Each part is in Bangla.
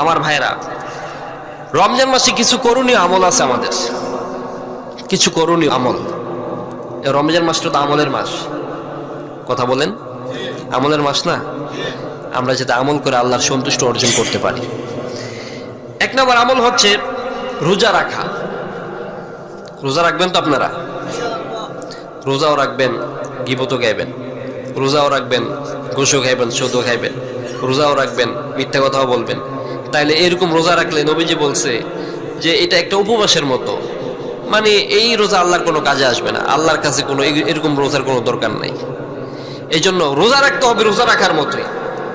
আমার ভাইরা রমজান মাসে কিছু করণীয় আমল আছে আমাদের। কিছু করণীয় আমল। রমজান মাসটা তো আমলের মাস। কথা বলেন? আমলের মাস না? আমরা যাতে আমল করে আল্লাহর সন্তুষ্ট অর্জন করতে পারি। এক নম্বর আমল হচ্ছে রোজা রাখা। রোজা রাখবেন তো আপনারা? রোজাও রাখবেন, গিবতও গাইবেন। রোজাও রাখবেন, গোসও খাইবেন সদও খাইবেন রোজাও রাখবেন, মিথ্যা কথাও বলবেন। তাইলে এরকম রোজা রাখলে নবীজি বলছে যে এটা একটা উপবাসের মতো। মানে এই রোজা আল্লাহর কোনো কাজে আসবে না। আল্লাহর কাছে কোনো এরকম রোজার কোনো দরকার নাই। এই জন্য রোজা রাখতে হবে রোজা রাখার মতোই।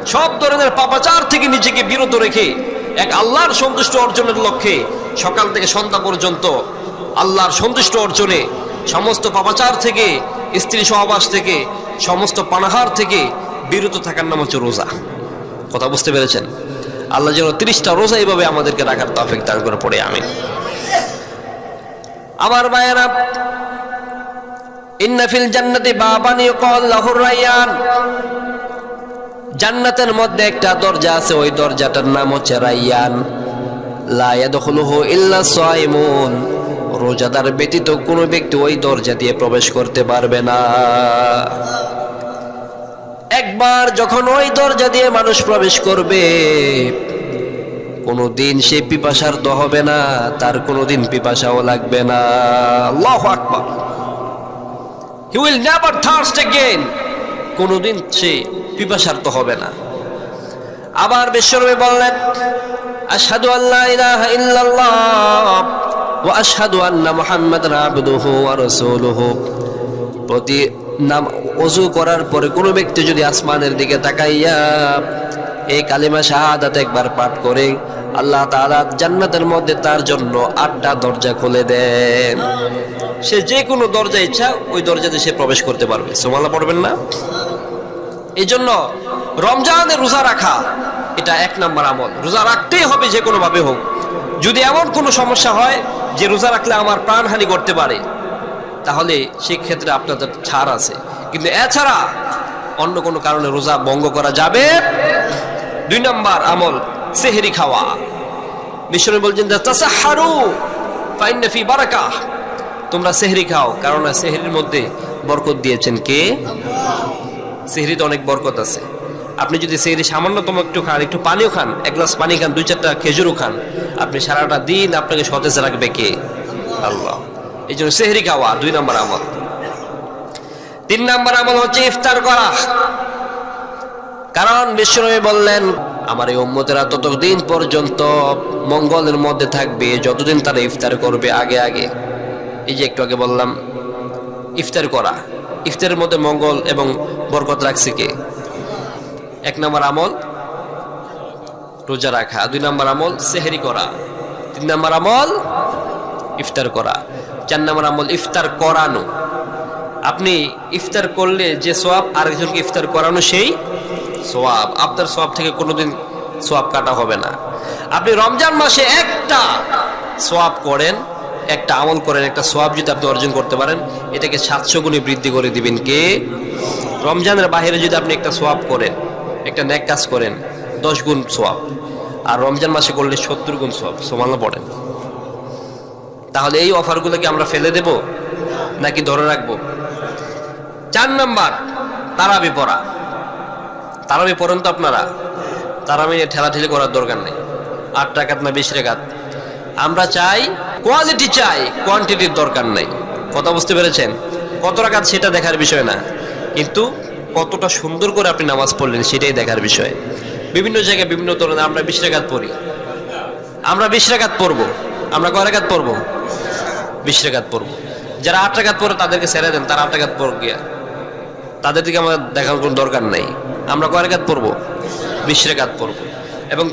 সব ধরনের পাপাচার থেকে নিজেকে বিরত রেখে এক আল্লাহর সন্তুষ্ট অর্জনের লক্ষ্যে সকাল থেকে সন্ধ্যা পর্যন্ত আল্লাহর সন্তুষ্ট অর্জনে সমস্ত পাপাচার থেকে, স্ত্রী সহবাস থেকে, সমস্ত পানাহার থেকে বিরত থাকার নাম হচ্ছে রোজা। কথা বুঝতে পেরেছেন? আল্লাহ যেন তিরিশটা রোজা এইভাবে আমাদেরকে রাখার তাফিক দান করে, পড়ে আমি আমার ভাইয়েরা, ইন্না ফিল জান্নাতি বাবান ইউকাল লাহুর রায়্যান জান্নাতের মধ্যে একটা দরজা আছে, ওই দরজাটার নাম হচ্ছে রাইয়ান লা ইয়াদখুলুহু ইল্লা সাইমুন। রোজাদার ব্যতীত কোনো ব্যক্তি ওই দরজা দিয়ে প্রবেশ করতে পারবে না। একবার যখন ওই দরজা দিয়ে মানুষ প্রবেশ করবে, কোনোদিন সে পিপাসার্থ হবে না, তার কোনোদিন পিপাসাও লাগবে না। আল্লাহ আকবার। He will never thirst again কোনোদিন সে পিপাসার্থ হবে না। আবার বিশ্বরবে বললেন, আশহাদু আল্লাহ ইলাহা ইল্লাল্লাহ ওয়া আশহাদু আন্না মুহাম্মাদান আবদুহু ওয়া রাসূলুহু। প্রতি নাম ওযু করার পরে কোনো ব্যক্তি যদি আসমানের দিকে তাকাইয়া এই কালিমা শাহাদাত একবার পাঠ করে, আল্লাহ তাআলা জান্নাতের মধ্যে তার জন্য আটটা দরজা খুলে দেন। সে যে কোনো দরজা ইচ্ছা, ওই দরজাতে সে প্রবেশ করতে পারবে। সোমালা পড়বেন না? এই জন্য রমজানের রোজা রাখা, এটা এক নম্বর আমল। রোজা রাখতেই হবে যে কোনো ভাবে হোক। যদি এমন কোনো সমস্যা হয় যে রোজা রাখলে আমার প্রাণহানি করতে পারে তাহলে সেই ক্ষেত্রে আপনাদের ছাড় আছে। কিন্তু এছাড়া অন্য কোনো কারণে রোজা ভঙ্গ করা যাবে? দুই নম্বর আমল, সেহেরি খাওয়া। মিশনে বলছেন তাসাহারু বারাকা তোমরা সেহরি খাও কারণ সেহরির মধ্যে বরকত দিয়েছেন কে? সেহরিতে অনেক বরকত আছে। আপনি যদি সেহরি সামান্যতম একটু খান, একটু পানিও খান, এক গ্লাস পানি খান, দুই চারটা খেজুরও খান, আপনি সারাটা দিন আপনাকে সতেজ রাখবে কে? আল্লাহ। এই জন্য সেহরি খাওয়া, দুই নম্বর আমল। তিন নম্বর আমল হচ্ছে ইফতার করা। কারণ বিশ্বনবী বললেন, আমার এই উম্মতেরা ততদিন পর্যন্ত মঙ্গলের মধ্যে থাকবে, যতদিন তারা ইফতার করবে আগে আগে। এই যে একটু আগে বললাম, ইফতার করা। ইফতারের মধ্যে মঙ্গল এবং বরকত রাখছে কে? এক নম্বর আমল, রোজা রাখা। দুই নম্বর আমল, সেহেরি করা। তিন নম্বর আমল, ইফতার করা। চার আমল ইফতার করানো। আপনি ইফতার করলে যে সোয়াব, আরেকজনকে ইফতার করানো সেই সোয়াব। আপনার সোয়াব থেকে কোনোদিন সোয়াব কাটা হবে না। আপনি রমজান মাসে একটা সোয়াব করেন, একটা আমল করেন, একটা সোয়াব যদি আপনি অর্জন করতে পারেন, এটাকে সাতশো গুণে বৃদ্ধি করে দিবেন কে? রমজানের বাইরে যদি আপনি একটা সোয়াব করেন, একটা ন্যাক কাজ করেন, দশ গুণ সোয়াব। আর রমজান মাসে করলে সত্তর গুণ সোয়াব। সমানো পড়েন। তাহলে এই অফারগুলোকে আমরা ফেলে দেব নাকি ধরে রাখব? চার নাম্বার, তারাবি পড়া। তারাবি পড়েন তো আপনারা। তারাবি ঠেলাঠেলি করার দরকার নেই। আট টাকাত না বিশ টাকাত আমরা চাই কোয়ালিটি চাই কোয়ান্টিটির দরকার নেই। কথা বুঝতে পেরেছেন? কত টাকাত সেটা দেখার বিষয় না। কিন্তু কতটা সুন্দর করে আপনি নামাজ পড়লেন সেটাই দেখার বিষয়। বিভিন্ন জায়গায় বিভিন্ন ধরনের আমরা বিশ টাকাত পড়ি। আমরা বিশ টাকাত পড়ব। আমরা কয় টাকাত পড়ব? বিশ রেখাত পড়ব। যারা আট রেখাত পড়ে তাদেরকে ছেড়ে দেন, তারা আট রেখাত পড়ব গিয়া। তাদের দিকে আমাদের দেখার কোনো দরকার নাই। আমরা কয় রেখাত পড়ব? বিশ রেখাত পড়ব। এবং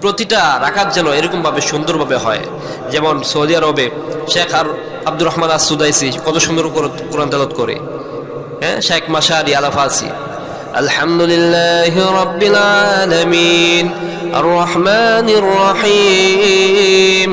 প্রতিটা রাখাত যেন এরকমভাবে সুন্দরভাবে হয়। যেমন সৌদি আরবে শেখ আর আব্দুর রহমান আসুদাইসি কত সুন্দর কোরআন তালত করে। হ্যাঁ শেখ মাসারি আলাফাসি আলহামদুলিল্লাহ রব্বিল আলামিন। আর রহমানির রহিম।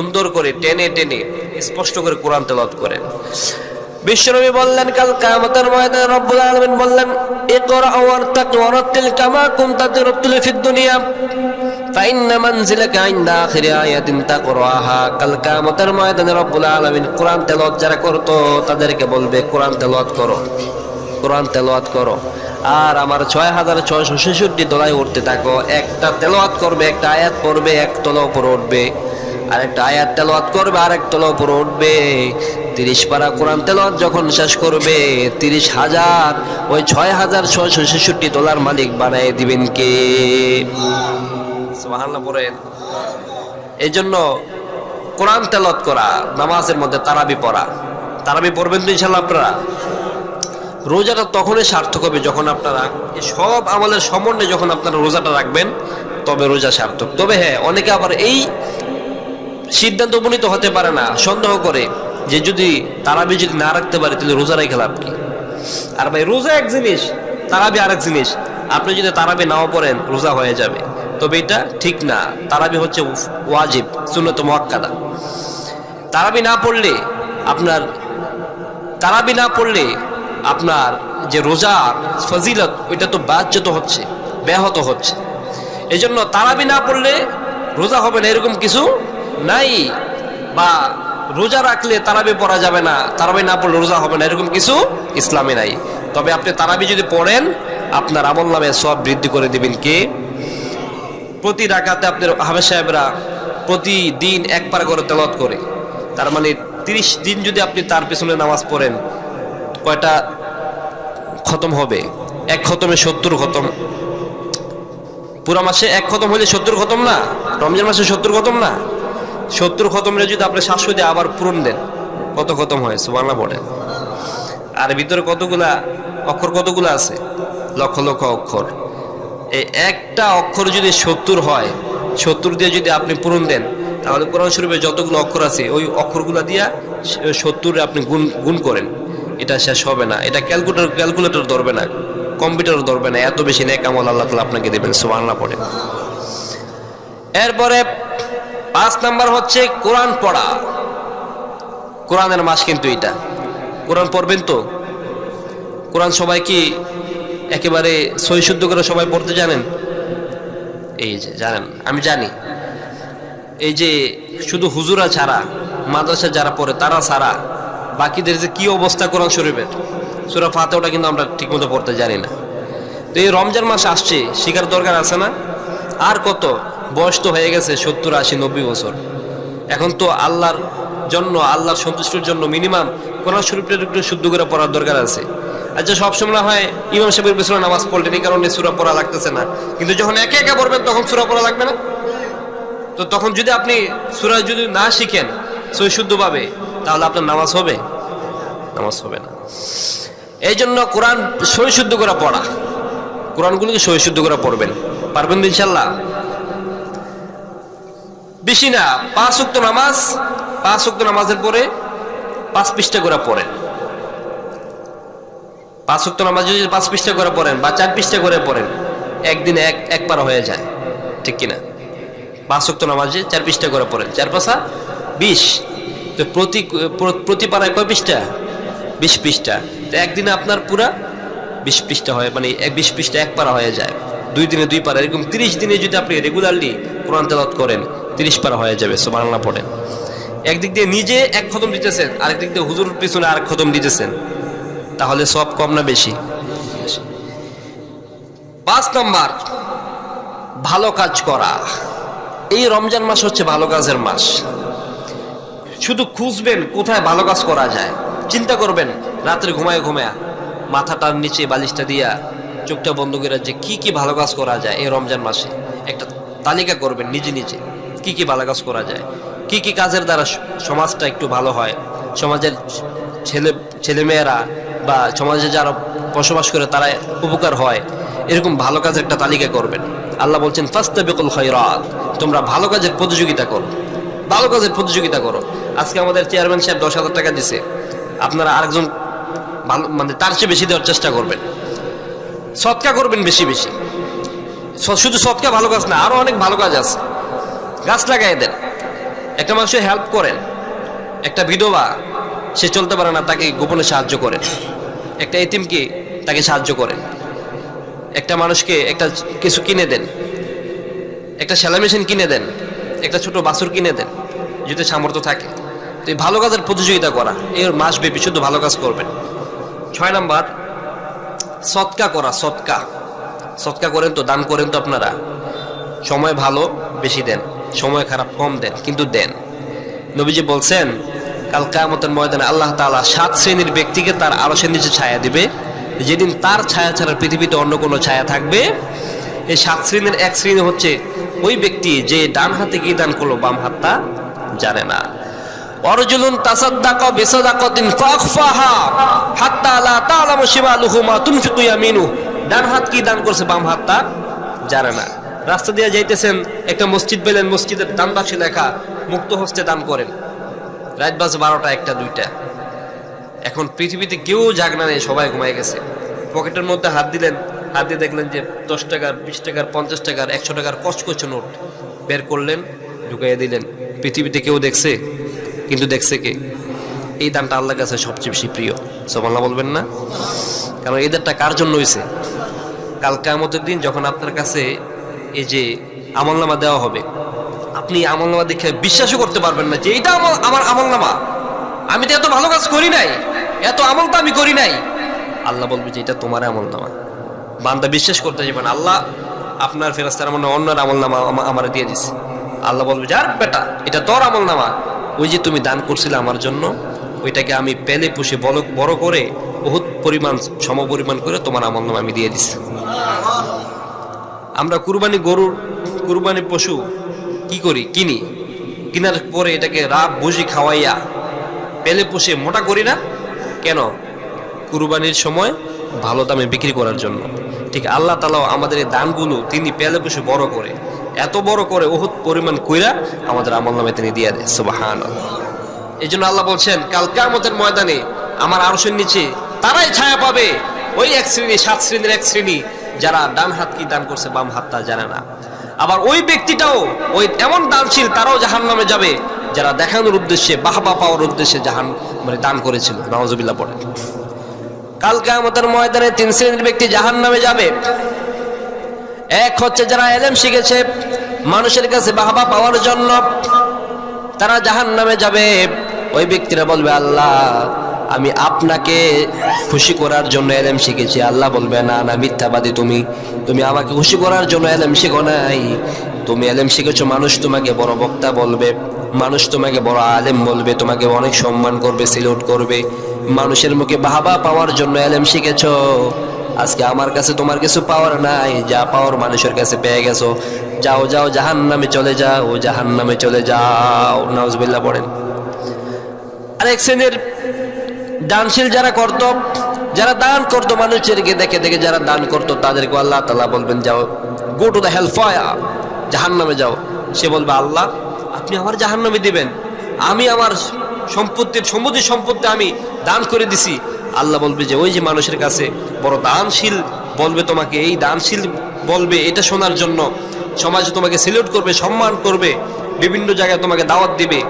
সুন্দর করে টেনে টেনে স্পষ্ট করে কোরআন তেলাওয়াত করেন। বিশ্বনবী বললেন, কাল কিয়ামতের ময়দানে রব্বুল আলামিন বললেন, ইকরা ওয়ারতাক ওয়ারাতিল কামা কুনতা তুরাতিল ফিদ দুনিয়া ফাইন্না মানজিলাকা ইনদা আখিরি আয়াতিন তাকরাহা কাল কিয়ামতের ময়দানে রব্বুল আলামিন কোরআন তেলাওয়াত যারা করতো, তাদেরকে বলবে, কোরআন তেলাওয়াত করো, কোরআন তেলাওয়াত করো। আর আমার ছয় হাজার ছয়শো ছেষট্টি তলায় উঠতে থাকো, একটা তেলাওয়াত করবে, একটা আয়াত পড়বে, এক তলা উপরে উঠবে। আর একটা আয়াত তেলাওয়াত করবে আর এক তলা উপরে উঠবে। তিরিশ পারা কোরআন তেলাওয়াত যখন শেষ করবে, তিরিশ হাজার ওই ছয় হাজার ছয়শো ছেষট্টি তলার মালিক বানায় দিবেন কে? এই জন্য কোরআন তেলাওয়াত করা, নামাজের মধ্যে তারাবি পড়া। তারাবি পড়বেন তো ইনশাল্লাহ আপনারা। রোজাটা তখনই সার্থক হবে যখন আপনারা সব আমলের সমন্বয়ে যখন আপনারা রোজাটা রাখবেন, তবে রোজা সার্থক। তবে হ্যাঁ অনেকে আবার এই সিদ্ধান্ত উপনীত হতে পারে না, সন্দেহ করে যে যদি তারাবি যদি না রাখতে পারে, তাহলে রোজা রেখে লাভ কি? আর ভাই, রোজা এক জিনিস, তারাবি আরেক জিনিস। আপনি যদি তারাবি নাও পড়েন, রোজা হয়ে যাবে। তবে এটা ঠিক না। তারাবি হচ্ছে ওয়াজিব, সুন্নত মোয়াক্কাদা। তারাবি না পড়লে আপনার, তারাবি না পড়লে আপনার যে রোজার ফজিলত, ওইটা তো বাহ্যত হচ্ছে, ব্যাহত হচ্ছে। এই জন্য তারাবি না পড়লে রোজা হবে না, এরকম কিছু নাই বা রোজা রাখলে তারাবি পড়া যাবে না, তারাবি না পড়লে রোজা হবে না, এরকম কিছু ইসলামে নাই। তবে আপনি তারাবি যদি পড়েন, আপনার আমল নামে সব বৃদ্ধি করে দিবেন কে? প্রতি রাকাতে আপনার হাফেজ সাহেবরা প্রতিদিন এক পারা করে তেলত করে। তার মানে তিরিশ দিন যদি আপনি তার পেছনে নামাজ পড়েন, কয়টা খতম হবে? এক খতমে সত্তর খতম। পুরা মাসে এক খতম হলে সত্তর খতম না? রমজান মাসে সত্তর খতম না? সত্তর খতমে যদি আপনি সাতশো দিয়ে আবার পূরণ দেন। কত খতম হয়? সুবাংলা পড়েন আর ভিতরে কতগুলা অক্ষর কতগুলা আছে? লক্ষ লক্ষ অক্ষর। এই একটা অক্ষর যদি সত্তর হয় সত্তর দিয়ে যদি আপনি পূরণ দেন, তাহলে কোরআন শরীফে যতগুলো অক্ষর আছে, ওই অক্ষরগুলো দিয়া সত্তরে আপনি গুণ গুণ করেন। এটা শেষ হবে না। এটা ক্যালকুলেটর ক্যালকুলেটর ধরবে না। কম্পিউটার ধরবে না। এত বেশি নেক আমল আল্লাহ তালা আপনাকে দেবেন, সুবহানাল্লাহ পড়ে এরপরে পাঁচ নাম্বার হচ্ছে কোরআন পড়া। কোরআনের মাস কিন্তু এটা। কোরআন পড়বেন তো? কোরআন সবাই কি একেবারে সই শুদ্ধ করে সবাই পড়তে জানেন? এই যে, জানেন, আমি জানি। এই যে শুধু হুজুরা ছাড়া, মাদ্রাসা যারা পড়ে তারা ছাড়া, বাকিদের যে কি অবস্থা কোরআন শরীফের? সুরা ফাতেওটা কিন্তু আমরা ঠিকমতো পড়তে জানি না। তো এই রমজান মাস আসছে, শিকার দরকার আছে না? আর কত? বয়স তো হয়ে গেছে সত্তর, আশি, নব্বই বছর। এখন তো আল্লাহর জন্য, আল্লাহর সন্তুষ্টির জন্য মিনিমাম কোরআন শরীফটা একটু শুদ্ধ করে পড়ার দরকার আছে। আচ্ছা সবসময় না হয় ইমাম সাহেবের পেছনে নামাজ পড়লেন, এই কারণে সুরা পড়া লাগতেছে না। কিন্তু যখন একে একে পড়বেন, তখন সুরা পড়া লাগবে না? তো তখন যদি আপনি সুরা যদি না শিখেন, সই শুদ্ধভাবে, তাহলে আপনার নামাজ হবে? নামাজ হবে না। এই জন্য কোরআন সই শুদ্ধ করে পড়া। কোরআনগুলোকে সই শুদ্ধ করে পড়বেন। পারবেন ইনশাল্লাহ? বেশি না, পাঁচ উক্ত নামাজ, পাঁচ উক্ত নামাজের পরে পাঁচ পৃষ্ঠা করে পড়েন। পাঁচ উক্ত নামাজ যদি পাঁচ পৃষ্ঠা করে পড়েন বা চার পৃষ্ঠা করে পড়েন, একদিনে এক এক পারা হয়ে যায়। ঠিক কিনা? পাঁচ উক্ত নামাজে চার পৃষ্ঠা করে পড়েন। চার পাশা বিশ। তো প্রতি প্রতি পাড়ায় কয় পৃষ্ঠা? বিশ পৃষ্ঠা। তো একদিনে আপনার পুরা বিশ পৃষ্ঠা হয় মানে এক, বিশ পৃষ্ঠা এক পারা হয়ে যায়। দুই দিনে দুই পারা এরকম তিরিশ দিনে যদি আপনি রেগুলারলি কোরআন তেলাত করেন তিরিশ পারা হয়ে যাবে বাংলা পড়েন একদিক দিয়ে নিজে এক খতম দিতেছেন আরেক দিক দিয়ে হুজুর পিছনে আরেক খতম দিতেছেন। তাহলে সব কম না বেশি? পাঁচ নম্বর, ভালো কাজ করা। এই রমজান মাস হচ্ছে ভালো কাজের মাস। শুধু খুঁজবেন কোথায় ভালো কাজ করা যায়। চিন্তা করবেন, রাত্রে ঘুমায় ঘুমায় মাথাটার নিচে বালিশটা দিয়া চোখটা বন্ধ করে যে কি কি ভালো কাজ করা যায় এই রমজান মাসে। একটা তালিকা করবেন নিজে নিজে। কি কি ভালো কাজ করা যায়? কি কি কাজের দ্বারা সমাজটা একটু ভালো হয়? সমাজের ছেলে ছেলেমেয়েরা বা সমাজে যারা বসবাস করে তারা উপকার হয়। এরকম ভালো কাজের একটা তালিকা করবেন। আল্লাহ বলছেন, ফাস্তাবিকুল খৈরাত তোমরা ভালো কাজের প্রতিযোগিতা করো। ভালো কাজের প্রতিযোগিতা করো। আজকে আমাদের চেয়ারম্যান সাহেব দশ হাজার টাকা দিছে। আপনারা আরেকজন ভালো মানে তার চেয়ে বেশি দেওয়ার চেষ্টা করবেন। সৎকা করবেন বেশি বেশি। শুধু সৎকা ভালো কাজ না আরও অনেক ভালো কাজ আছে। গাছ লাগাই দেন। একটা মানুষের হেল্প করেন, একটা বিধবা, সে চলতে পারে না, তাকে গোপনে সাহায্য করেন। একটা এতিমকে তাকে সাহায্য করেন। একটা মানুষকে একটা কিছু কিনে দেন। একটা সেলাই মেশিন কিনে দেন। একটা ছোট বাছুর কিনে দেন, যদি সামর্থ্য থাকে। তো এই ভালো কাজের প্রতিযোগিতা করা এর মাস ব্যাপী শুধু ভালো কাজ করবেন। ছয় নাম্বার, সৎকা করা, সৎকা। সৎকা করেন তো, দান করেন তো আপনারা। সময় ভালো, বেশি দেন। সময় খারাপ কম দেন, কিন্তু দেন। নবীজি বলছেন, কাল কায়ামতের ময়দানে আল্লাহ তাআলা সাত শ্রেণির ব্যক্তিকে তার আরশের নিচে ছায়া দিবে। যেদিন তার ছায়া ছাড়া পৃথিবীতে অন্য কোনো ছায়া থাকবে, এই সাত শ্রেণির এক শ্রেণি হচ্ছে ওই ব্যক্তি যে ডান হাতে কি দান করল, বাম হাতটা জানে না। অরজুলুন তাসাদ্দাকা বিসাদাকাতিন ফাখফাহা হাত্তা লা তা'লামু শিমালুহু মা তুনফিকু ইয়ামিনু ডান হাত কি দান করছে, বাম হাতটা জানে না। রাস্তা দিয়ে যাইতেছেন একটা মসজিদ পেলেন, মসজিদের দান বাক্সে লেখা, মুক্ত হস্তে দান করেন। রাত বাজে বারোটা, একটা, দুইটা। এখন পৃথিবীতে কেউ জাগনা নেই, সবাই ঘুমায় গেছে। পকেটের মধ্যে হাত দিলেন, হাত দিয়ে দেখলেন যে দশ টাকার, বিশ টাকার, পঞ্চাশ টাকার, একশো টাকার কচকচ নোট। বের করলেন, ঢুকাইয়ে দিলেন। পৃথিবীতে কেউ দেখছে? কিন্তু দেখছে কে? এই দানটা আল্লাহর কাছে সবচেয়ে বেশি প্রিয়। সব আল্লাহ বলবেন না? কারণ এদেরটা কার জন্য হয়েছে কাল কামতের দিন যখন আপনার কাছে এই যে আমলনামা দেওয়া হবে, আপনি আমলনামা দেখে বিশ্বাসও করতে পারবেন না যে এইটা আমার আমার আমলনামা। আমি তো এত ভালো কাজ করি নাই, এত আমল তো আমি করি নাই। আল্লাহ বলবে যে এটা তোমার আমলনামা। বান্দা বিশ্বাস করতে যাবেন আল্লাহ আপনার ফেরাস্তার মনে অন্যের আমলনামা আমা- আমার দিয়ে দিছে। আল্লাহ বলবে যার বেটা, এটা তোর আমলনামা। ওই যে তুমি দান করছিলে আমার জন্য, ওইটাকে আমি পেলে পুষে বড় বড় করে বহুত পরিমাণ সম পরিমাণ করে তোমার আমলনামা আমি দিয়ে দিছি। আমরা কুরবানি গরুর, কুরবানি পশু কি করি? কিনি। কিনার পরে এটাকে রাব বুঝি খাওয়াইয়া পেলে পুষে মোটা করি না? কেন? কুরবানির সময় ভালো দামে বিক্রি করার জন্য। ঠিক আল্লাহ তালাও আমাদের এই দানগুলো তিনি পেলে পুষে বড় করে। এত বড় করে বহুত পরিমাণ কইরা আমাদের আমল নামে তিনি দিয়ে দেয় সুবাহান এই জন্য আল্লাহ বলছেন, কাল কামতের ময়দানে আমার আরশের নিচে তারাই ছায়া পাবে। ওই এক শ্রেণি, সাত শ্রেণির এক শ্রেণি যারা ডান হাত কি দান করছে, বাম হাত তা জানে না। আবার ওই ব্যক্তিটাও, ওই এমন দানশীল, তারাও জাহান নামে যাবে, যারা দেখানোর উদ্দেশ্যে, বাহবা পাওয়ার উদ্দেশ্যে জাহান মানে দান করেছিল। নওয়াজবিল্লাহ পড়ে কাল কামতের ময়দানে তিন শ্রেণির ব্যক্তি জাহান নামে যাবে। এক হচ্ছে যারা এলেম শিখেছে, মানুষের কাছে বাহবা পাওয়ার জন্য, তারা জাহান নামে যাবে। ওই ব্যক্তিরা বলবে, আল্লাহ আমি আপনাকে খুশি করার জন্য এলেম শিখেছি। আল্লাহ বলবে, না না, মিথ্যাবাদী তুমি। তুমি আমাকে খুশি করার জন্য এলেম শিখো নাই। তুমি এলেম শিখেছো, মানুষ তোমাকে বড় বক্তা বলবে, মানুষ তোমাকে বড় আলেম বলবে, তোমাকে অনেক সম্মান করবে সিলুট করবে। মানুষের মুখে বাহাবা পাওয়ার জন্য এলেম শিখেছ। আজকে আমার কাছে তোমার কিছু পাওয়ার নাই। যা পাওয়ার মানুষের কাছে পেয়ে গেছো। যাও যাও জাহান নামে চলে যাও জাহান নামে চলে যাও। নাউজবিল্লাহ পড়েন। আরেক শ্রেণির দানশীল যারা করত, যারা দান করতো মানুষেরকে দেখে দেখে যারা দান করতো, তাদেরকে আল্লাহ তালা বলবেন, যাও গো টু দ্য হেল্প জাহান নামে যাও। সে বলবে, আল্লাহ, আপনি আমার জাহান নামে দিবেন। আমি আমার সম্পত্তির সম্পত্তি সম্পত্তি আমি দান করে দিছি। আল্লাহ বলবে যে, ওই যে মানুষের কাছে বড় দানশীল বলবে তোমাকে, এই দানশীল বলবে, এটা শোনার জন্য সমাজে তোমাকে সিলেক্ট করবে, সম্মান করবে, বিভিন্ন জায়গায় তোমাকে দাওয়াত দিবে,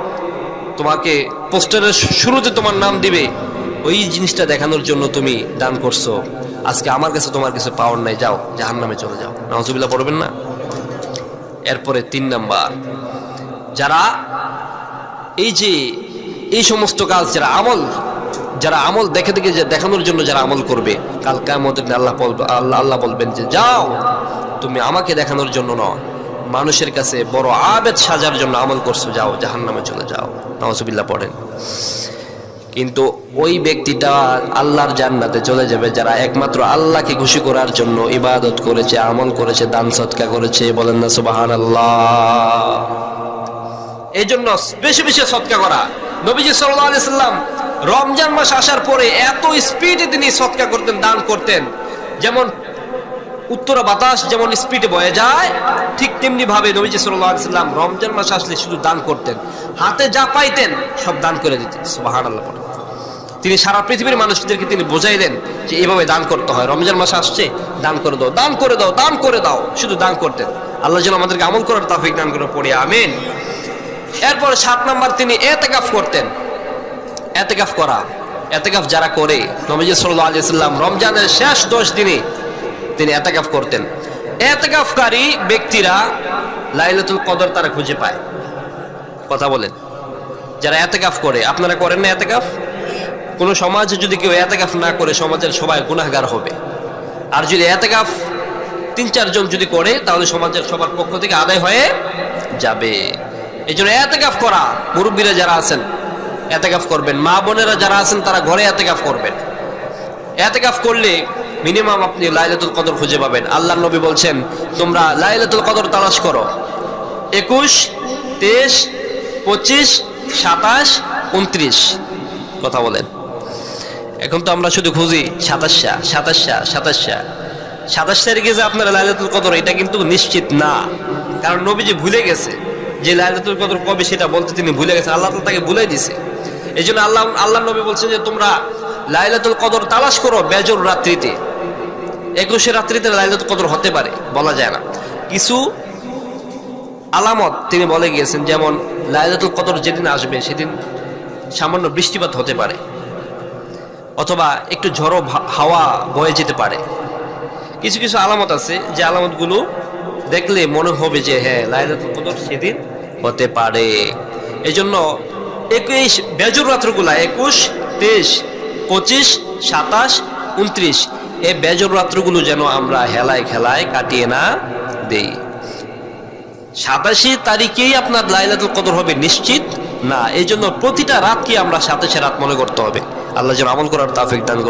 তোমাকে পোস্টারের শুরুতে তোমার নাম দিবে। ওই জিনিসটা দেখানোর জন্য তুমি দান করছ। আজকে আমার কাছে তোমার কাছে পাওয়ার নাই, যাও জাহান নামে চলে যাও। নাহজুবিল্লাহ পড়বেন না? এরপরে তিন নাম্বার। যারা এই যে এই সমস্ত কাজ যারা আমল যারা আমল দেখে দেখে যে দেখানোর জন্য যারা আমল করবে, কাল কামতের আল্লাহ আল্লাহ আল্লাহ বলবেন যে, যাও, তুমি আমাকে দেখানোর জন্য নয়, মানুষের কাছে বড় আবেদ সাজার জন্য আমল করছ, যাও জাহান নামে চলে যাও। নওয়াজবিল্লাহ পড়েন। কিন্তু ওই ব্যক্তিটা আল্লাহর জান্নাতে চলে যাবে, যারা একমাত্র আল্লাহকে খুশি করার জন্য ইবাদত করেছে, আমল করেছে, দান সৎকা করেছে বলেন না সুবাহান আল্লাহ এই জন্য বেশি বেশি সৎকা করা। নবীজি সাল্লাম রমজান মাস আসার পরে এত স্পিডে তিনি সৎকা করতেন, দান করতেন। যেমন উত্তরা বাতাস যেমন স্পিডে বয়ে যায়, ঠিক তেমনি ভাবে নবীজি সাল্লাম রমজান মাস আসলে শুধু দান করতেন। হাতে যা পাইতেন, সব দান করে দিতেন, সুবহানাল্লাহ বলেন। তিনি সারা পৃথিবীর মানুষদেরকে তিনি বোঝাই দেন যে এইভাবে দান করতে হয়। রমজান মাস আসছে, দান করে দাও, দান করে দাও, দান করে দাও, শুধু দান করতেন। আল্লাহ যেন আমাদেরকে আমল করার তাফিক দান করে পড়ি, আমিন। এরপর সাত নাম্বার তিনি এতেকাফ করতেন। এতেকাফ করা, এতেকাফ যারা করে, নবীজি সাল্লাল্লাহু আলাইহি সাল্লাম রমজানের শেষ দশ দিনে তিনি এতেকাফ করতেন। এতেকাফকারী ব্যক্তিরা লাইলাতুল কদর তারা খুঁজে পায়। কথা বলেন। যারা এতেকাফ করে, আপনারা করেন না এতেকাফ? কোনো সমাজে যদি কেউ এতেকাফ না করে, সমাজের সবাই গুনাহগার হবে। আর যদি এতেকাফ তিন চারজন যদি করে, তাহলে সমাজের সবার পক্ষ থেকে আদায় হয়ে যাবে। এই জন্য এতেকাফ করা। মুরব্বীরা যারা আছেন, এতেকাফ করবেন। মা বোনেরা যারা আছেন, তারা ঘরে এতেকাফ করবেন। এতেকাফ করলে মিনিমাম আপনি লাইলাতুল কদর খুঁজে পাবেন। আল্লাহ নবী বলছেন, তোমরা লাইলাতুল কদর তালাশ করো। একুশ, তেইশ, পঁচিশ, সাতাশ, উনত্রিশ। কথা বলেন। এখন তো আমরা শুধু খুঁজি, সাতাশা সাতাশা সাতাশা। সাতাশ তারিখে যে আপনারা লাইলাতুল কদর, এটা কিন্তু নিশ্চিত না। কারণ নবীজি ভুলে গেছে যে লাইলাতুল কদর কবে সেটা বলতে তিনি ভুলে গেছে। আল্লাহ তাকে ভুলে দিছে। এই জন্য আল্লাহ আল্লাহ নবী বলছেন যে তোমরা লাইলাতুল কদর তালাশ করো বেজর রাত্রিতে। একুশে রাত্রিতে লাইলাতুল কদর হতে পারে, বলা যায় না। কিছু আলামত তিনি বলে গিয়েছেন, যেমন লাইলাতুল কদর যেদিন আসবে, সেদিন সামান্য বৃষ্টিপাত হতে পারে। অথবা একটু ঝড়ো হাওয়া বয়ে যেতে পারে। কিছু কিছু আলামত আছে, যে আলামতগুলো দেখলে মনে হবে যে হ্যাঁ লাইলাতুল কদর সেদিন হতে পারে। এই জন্য একুশ, বেজর রাত্রগুলা, একুশ, তেইশ, পঁচিশ, সাতাশ, উনত্রিশ, এই বেজর রাত্রগুলো যেন আমরা হেলায় খেলায় কাটিয়ে না দেই। সাতাশি তারিখেই আপনার লাইলাতুল কদর হবে নিশ্চিত? না এই জন্য প্রতিটা রাতকে আমরা সাতাশে রাত মনে করতে হবে। আল্লাহ যেন আমল করার তাফিক দান করুন।